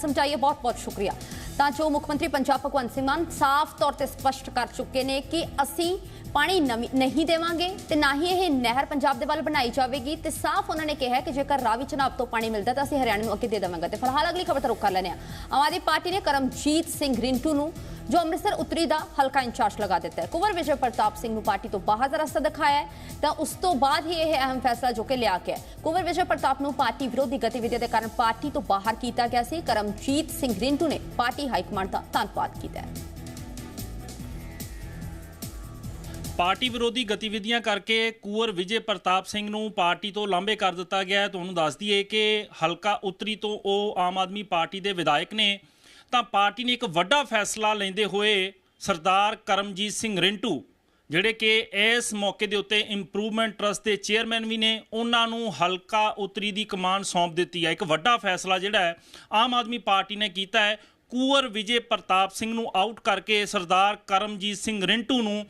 ਸਮਝਾਈਏ, ਬਹੁਤ ਬਹੁਤ ਸ਼ੁਕਰੀਆ। ਤਾਂ ਜੋ ਮੁੱਖ ਮੰਤਰੀ ਪੰਜਾਬ ਭਗਵੰਤ ਸਿੰਘ ਮਾਨ ਸਾਫ਼ ਤੌਰ ਤੇ ਸਪਸ਼ਟ ਕਰ ਚੁੱਕੇ ਨੇ ਕਿ ਅਸੀਂ ਪਾਣੀ ਨਵੀਂ- ਨਹੀਂ ਦੇਵਾਂਗੇ ਤੇ ਨਾ ਹੀ ਇਹ ਨਹਿਰ ਪੰਜਾਬ ਦੇ ਵੱਲ ਬਣਾਈ ਜਾਵੇਗੀ ਤੇ ਸਾਫ਼ ਉਹਨਾਂ ਨੇ ਕਿਹਾ ਕਿ ਜੇਕਰ ਰਾਵੀ ਚਨਾਬ ਤੋਂ ਪਾਣੀ ਮਿਲਦਾ ਤਾਂ ਅਸੀਂ ਹਰਿਆਣਾ ਨੂੰ ਅੱਗੇ ਦੇ ਦੇਵਾਂਗੇ। ਤੇ ਫਿਲਹਾਲ ਅਗਲੀ ਖਬਰ ਤਾਂ ਰੁਕ ਕਰ ਲੈਣੇ ਹਾਂ। ਆਮ ਆਦਮੀ ਪਾਰਟੀ ਨੇ ਕਰਮਜੀਤ ਸਿੰਘ ਰਿੰਟੂ ਨੂੰ ਜੋ ਅੰਮ੍ਰਿਤਸਰ ਉੱਤਰੀ ਦਾ ਹਲਕਾ ਇੰਚਾਰਜ ਲਗਾ ਦਿੱਤਾ ਹੈ। ਕੁੰਵਰ ਵਿਜੇ ਪ੍ਰਤਾਪ ਸਿੰਘ ਨੂੰ ਪਾਰਟੀ ਤੋਂ ਬਾਹਰ ਦਾ ਰਸਤਾ ਦਿਖਾਇਆ ਹੈ। ਤਾਂ ਉਸ ਤੋਂ ਬਾਅਦ ਹੀ ਇਹ ਅਹਿਮ ਫੈਸਲਾ ਜੋ ਕਿ ਲਿਆ ਗਿਆ ਹੈ। ਵਿਜੇ ਪ੍ਰਤਾਪ ਨੂੰ ਪਾਰਟੀ ਵਿਰੋਧੀ ਗਤੀਵਿਧੀਆਂ ਦੇ ਕਾਰਨ ਪਾਰਟੀ ਤੋਂ ਬਾਹਰ ਕੀਤਾ ਗਿਆ ਸੀ। ਕਰਮਜੀਤ ਸਿੰਘ ਰਿੰਟੂ ਨੇ ਪਾਰਟੀ ਹਾਈਕਮਾਂਡ ਦਾ ਧੰਨਵਾਦ ਕੀਤਾ ਹੈ। ਪਾਰਟੀ ਵਿਰੋਧੀ ਗਤੀਵਿਧੀਆਂ ਕਰਕੇ ਕੁੰਵਰ ਵਿਜੇ ਪ੍ਰਤਾਪ ਸਿੰਘ ਨੂੰ ਪਾਰਟੀ ਤੋਂ ਲਾਂਭੇ ਕਰ ਦਿੱਤਾ ਗਿਆ ਹੈ। ਤੁਹਾਨੂੰ ਦੱਸ ਦਈਏ ਕਿ ਹਲਕਾ ਉੱਤਰੀ ਤੋਂ ਉਹ ਆਮ ਆਦਮੀ ਪਾਰਟੀ ਦੇ ਵਿਧਾਇਕ ਨੇ। ਤਾਂ ਪਾਰਟੀ ਨੇ ਇੱਕ ਵੱਡਾ ਫੈਸਲਾ ਲੈਂਦੇ ਹੋਏ ਸਰਦਾਰ ਕਰਮਜੀਤ ਸਿੰਘ ਰਿੰਟੂ ਜਿਹੜੇ ਕਿ ਇਸ ਮੌਕੇ ਦੇ ਉੱਤੇ ਇੰਪਰੂਵਮੈਂਟ ਟਰਸਟ ਦੇ ਚੇਅਰਮੈਨ ਵੀ ਨੇ ਉਹਨਾਂ ਨੂੰ ਹਲਕਾ ਉੱਤਰੀ ਦੀ ਕਮਾਨ ਸੌਂਪ ਦਿੱਤੀ ਹੈ। ਇੱਕ ਵੱਡਾ ਫੈਸਲਾ ਜਿਹੜਾ ਹੈ ਆਮ ਆਦਮੀ ਪਾਰਟੀ ਨੇ ਕੀਤਾ ਹੈ। ਕੁੰਵਰ ਵਿਜੇ ਪ੍ਰਤਾਪ ਸਿੰਘ ਨੂੰ ਆਊਟ ਕਰਕੇ ਸਰਦਾਰ ਕਰਮਜੀਤ ਸਿੰਘ ਰਿੰਟੂ ਨੂੰ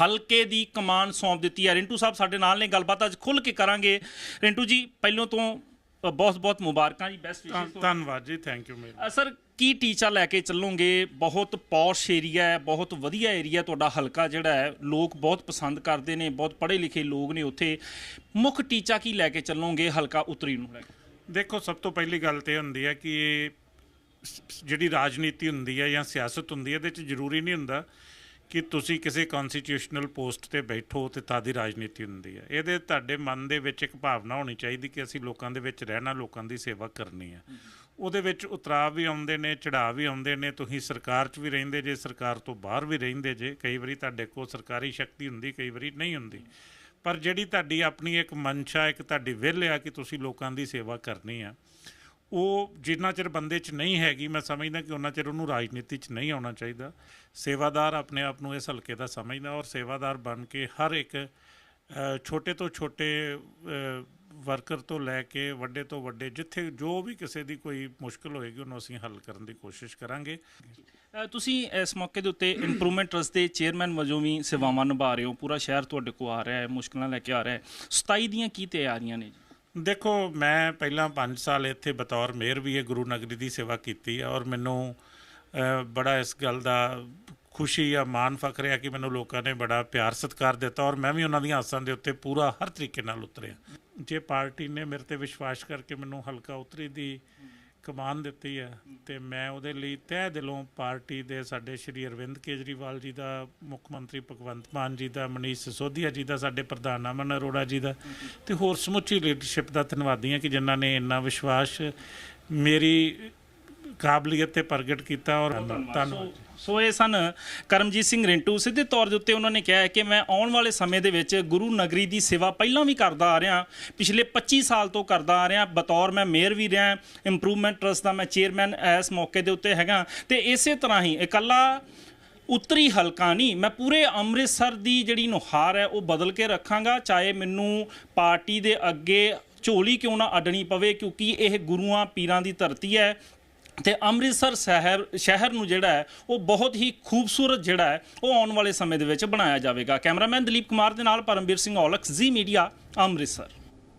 ਹਲਕੇ ਦੀ ਕਮਾਨ ਸੌਂਪ ਦਿੱਤੀ ਹੈ। ਰਿੰਟੂ ਸਾਹਿਬ ਸਾਡੇ ਨਾਲ ਨੇ ਗੱਲਬਾਤ ਅੱਜ ਖੁੱਲ ਕੇ ਕਰਾਂਗੇ। ਰਿੰਟੂ ਜੀ ਪਹਿਲੋਂ ਤੋਂ ਬਹੁਤ ਬਹੁਤ ਮੁਬਾਰਕਾਂ ਜੀ ਬੈਸਟ ਵਿਸ਼ੇਸ ਧੰਨਵਾਦ ਜੀ ਥੈਂਕ ਯੂ ਮੇਰੀ ਸਰ ਕੀ ਟੀਚਾ ਲੈ ਕੇ ਚੱਲੋਗੇ? ਬਹੁਤ ਪੌਸ਼ ਏਰੀਆ ਹੈ, ਬਹੁਤ ਵਧੀਆ ਏਰੀਆ ਤੁਹਾਡਾ ਹਲਕਾ ਜਿਹੜਾ ਹੈ। ਲੋਕ ਬਹੁਤ ਪਸੰਦ ਕਰਦੇ ਨੇ, ਬਹੁਤ ਪੜ੍ਹੇ ਲਿਖੇ ਲੋਕ ਨੇ ਉੱਥੇ। ਮੁੱਖ ਟੀਚਾ ਕੀ ਲੈ ਕੇ ਚੱਲੋਗੇ ਹਲਕਾ ਉੱਤਰੀ ਨੂੰ ਲੈ ਕੇ? ਦੇਖੋ, ਸਭ ਤੋਂ ਪਹਿਲੀ ਗੱਲ ਤੇ ਹੁੰਦੀ ਹੈ ਕਿ ਇਹ ਜਿਹੜੀ ਰਾਜਨੀਤੀ ਹੁੰਦੀ ਹੈ ਜਾਂ ਸਿਆਸਤ ਹੁੰਦੀ ਹੈ, ਇਹਦੇ 'ਚ ਜ਼ਰੂਰੀ ਨਹੀਂ ਹੁੰਦਾ ਕਿ ਤੁਸੀਂ ਕਿਸੇ ਕਨਸਟੀਟਿਊਸ਼ਨਲ ਪੋਸਟ ਤੇ ਬੈਠੋ ਤੇ ਤਾਦੀ ਰਾਜਨੀਤੀ ਹੁੰਦੀ ਹੈ। ਇਹਦੇ ਤੁਹਾਡੇ ਮਨ ਦੇ ਵਿੱਚ ਇੱਕ ਭਾਵਨਾ ਹੋਣੀ ਚਾਹੀਦੀ ਕਿ ਅਸੀਂ ਲੋਕਾਂ ਦੇ ਵਿੱਚ ਰਹਿਣਾ, ਲੋਕਾਂ ਦੀ ਸੇਵਾ ਕਰਨੀ ਹੈ। ਉਹਦੇ ਵਿੱਚ ਉਤਰਾਅ ਵੀ ਆਉਂਦੇ ਨੇ, ਚੜਾਅ ਵੀ ਆਉਂਦੇ ਨੇ। ਤੁਸੀਂ ਸਰਕਾਰ 'ਚ ਵੀ ਰਹਿੰਦੇ ਜੇ, ਸਰਕਾਰ ਤੋਂ ਬਾਹਰ ਵੀ ਰਹਿੰਦੇ ਜੇ। ਕਈ ਵਾਰੀ ਤੁਹਾਡੇ ਕੋਲ ਸਰਕਾਰੀ ਸ਼ਕਤੀ ਹੁੰਦੀ, ਕਈ ਵਾਰੀ ਨਹੀਂ ਹੁੰਦੀ। ਪਰ ਜਿਹੜੀ ਤੁਹਾਡੀ ਆਪਣੀ ਇੱਕ ਮਨਸ਼ਾ, ਇੱਕ ਤੁਹਾਡੀ ਵਿਲ ਆ ਕਿ ਤੁਸੀਂ ਲੋਕਾਂ ਦੀ ਸੇਵਾ ਕਰਨੀ ਆ ਉਹ ਜਿੰਨਾ ਚਿਰ ਬੰਦੇ 'ਚ ਨਹੀਂ ਹੈਗੀ, ਮੈਂ ਸਮਝਦਾ ਕਿ ਉਹਨਾਂ ਚਿਰ ਉਹਨੂੰ ਰਾਜਨੀਤੀ 'ਚ ਨਹੀਂ ਆਉਣਾ ਚਾਹੀਦਾ। ਸੇਵਾਦਾਰ ਆਪਣੇ ਆਪ ਨੂੰ ਇਸ ਹਲਕੇ ਦਾ ਸਮਝਦਾ ਔਰ ਸੇਵਾਦਾਰ ਬਣ ਕੇ ਹਰ ਇੱਕ ਛੋਟੇ ਤੋਂ ਛੋਟੇ ਵਰਕਰ ਤੋਂ ਲੈ ਕੇ ਵੱਡੇ ਤੋਂ ਵੱਡੇ, ਜਿੱਥੇ ਜੋ ਵੀ ਕਿਸੇ ਦੀ ਕੋਈ ਮੁਸ਼ਕਲ ਹੋਏਗੀ, ਉਹਨੂੰ ਅਸੀਂ ਹੱਲ ਕਰਨ ਦੀ ਕੋਸ਼ਿਸ਼ ਕਰਾਂਗੇ। ਤੁਸੀਂ ਇਸ ਮੌਕੇ ਦੇ ਉੱਤੇ ਇੰਪਰੂਵਮੈਂਟ ਟਰਸਟ ਦੇ ਚੇਅਰਮੈਨ ਵਜੋਂ ਵੀ ਸੇਵਾਵਾਂ ਨਿਭਾ ਰਹੇ ਹੋ। ਪੂਰਾ ਸ਼ਹਿਰ ਤੁਹਾਡੇ ਕੋਲ ਆ ਰਿਹਾ ਹੈ, ਮੁਸ਼ਕਲਾਂ ਲੈ ਕੇ ਆ ਰਿਹਾ ਹੈ। 27 ਦੀਆਂ ਕੀ ਤਿਆਰੀਆਂ ਨੇ ਜੀ? ਦੇਖੋ, ਮੈਂ ਪਹਿਲਾਂ 5 ਸਾਲ ਇੱਥੇ ਬਤੌਰ ਮੇਅਰ ਵੀ ਇਹ ਗੁਰੂ ਨਗਰੀ ਦੀ ਸੇਵਾ ਕੀਤੀ ਹੈ ਔਰ ਮੈਨੂੰ ਬੜਾ ਇਸ ਗੱਲ ਦਾ ਖੁਸ਼ੀ ਆ ਮਾਣ ਫਖਰ ਹੈ ਕਿ ਮੈਨੂੰ ਲੋਕਾਂ ਨੇ ਬੜਾ ਪਿਆਰ ਸਤਿਕਾਰ ਦਿੱਤਾ ਔਰ ਮੈਂ ਵੀ ਉਹਨਾਂ ਦੀਆਂ ਆਸਾਂ ਦੇ ਉੱਤੇ ਪੂਰਾ ਹਰ ਤਰੀਕੇ ਨਾਲ ਉਤਰਿਆ। ਜੇ ਪਾਰਟੀ ਨੇ ਮੇਰੇ ਤੇ ਵਿਸ਼ਵਾਸ ਕਰਕੇ ਮੈਨੂੰ ਹਲਕਾ ਉਤਰੀ ਦੀ ਕਮਾਨ ਦਿੱਤੀ ਹੈ ਤੇ ਮੈਂ ਉਹਦੇ ਲਈ ਤਹਿ ਦਿਲੋਂ ਪਾਰਟੀ ਦੇ ਸਾਡੇ ਸ਼੍ਰੀ ਅਰਵਿੰਦ ਕੇਜਰੀਵਾਲ ਜੀ ਦਾ, ਮੁੱਖ ਮੰਤਰੀ ਭਗਵੰਤ ਮਾਨ ਜੀ ਦਾ, ਮਨੀਸ਼ ਸਿਸੋਦੀਆ ਜੀ ਦਾ, ਸਾਡੇ ਪ੍ਰਧਾਨ ਅਮਨ ਅਰੋੜਾ ਜੀ ਦਾ ਤੇ ਹੋਰ ਸਮੁੱਚੀ ਲੀਡਰਸ਼ਿਪ ਦਾ ਧੰਨਵਾਦੀ ਹਾਂ ਕਿ ਜਿਨ੍ਹਾਂ ਨੇ ਇੰਨਾ ਵਿਸ਼ਵਾਸ ਮੇਰੀ ਕਾਬਲੀਅਤ ਤੇ ਪ੍ਰਗਟ ਕੀਤਾ ਔਰ ਧੰਨਵਾਦ। ਸੋ ਇਹ ਸਨ ਕਰਮਜੀਤ ਸਿੰਘ ਰਿੰਟੂ। ਸਿੱਧੇ ਤੌਰ ਦੇ ਉੱਤੇ ਉਹਨਾਂ ਨੇ ਕਿਹਾ ਕਿ ਮੈਂ ਆਉਣ ਵਾਲੇ ਸਮੇਂ ਦੇ ਵਿੱਚ ਗੁਰੂ ਨਗਰੀ ਦੀ ਸੇਵਾ ਪਹਿਲਾਂ ਵੀ ਕਰਦਾ ਆ ਰਿਹਾ ਪਿਛਲੇ 25 ਸਾਲ ਤੋਂ ਕਰਦਾ ਆ ਰਿਹਾ। ਬਤੌਰ ਮੈਂ ਮੇਅਰ ਵੀ ਰਿਹਾ ਇੰਪਰੂਵਮੈਂਟ ਟਰਸਟ ਦਾ ਮੈਂ ਚੇਅਰਮੈਨ ਇਸ ਮੌਕੇ ਦੇ ਉੱਤੇ ਹੈਗਾ। ਤੇ ਇਸੇ ਤਰ੍ਹਾਂ ਹੀ ਇਕੱਲਾ ਉੱਤਰੀ ਹਲਕਾ ਨਹੀਂ ਮੈਂ ਪੂਰੇ ਅੰਮ੍ਰਿਤਸਰ ਦੀ ਜਿਹੜੀ ਨੁਹਾਰ ਹੈ ਉਹ ਬਦਲ ਕੇ ਰੱਖਾਂਗਾ। ਚਾਹੇ ਮੈਨੂੰ ਪਾਰਟੀ ਦੇ ਅੱਗੇ ਝੋਲੀ ਕਿਉਂ ਨਾ ਅੱਡਣੀ ਪਵੇ ਕਿਉਂਕਿ ਇਹ ਗੁਰੂਆਂ ਪੀਰਾਂ ਦੀ ਧਰਤੀ ਹੈ। ਤੇ ਅੰਮ੍ਰਿਤਸਰ ਸ਼ਹਿਰ ਸ਼ਹਿਰ ਨੂੰ ਜਿਹੜਾ ਹੈ, ਉਹ ਬਹੁਤ ਹੀ ਖੂਬਸੂਰਤ ਜਿਹੜਾ ਹੈ, ਉਹ ਆਉਣ ਵਾਲੇ ਸਮੇਂ ਦੇ ਵਿੱਚ ਬਣਾਇਆ ਜਾਵੇਗਾ। ਕੈਮਰਾਮੈਨ ਦਲੀਪ ਕੁਮਾਰ ਦੇ ਨਾਲ ਪਰਮਵੀਰ ਸਿੰਘ ਔਲਖ, ਜ਼ੀ ਮੀਡੀਆ, ਅੰਮ੍ਰਿਤਸਰ।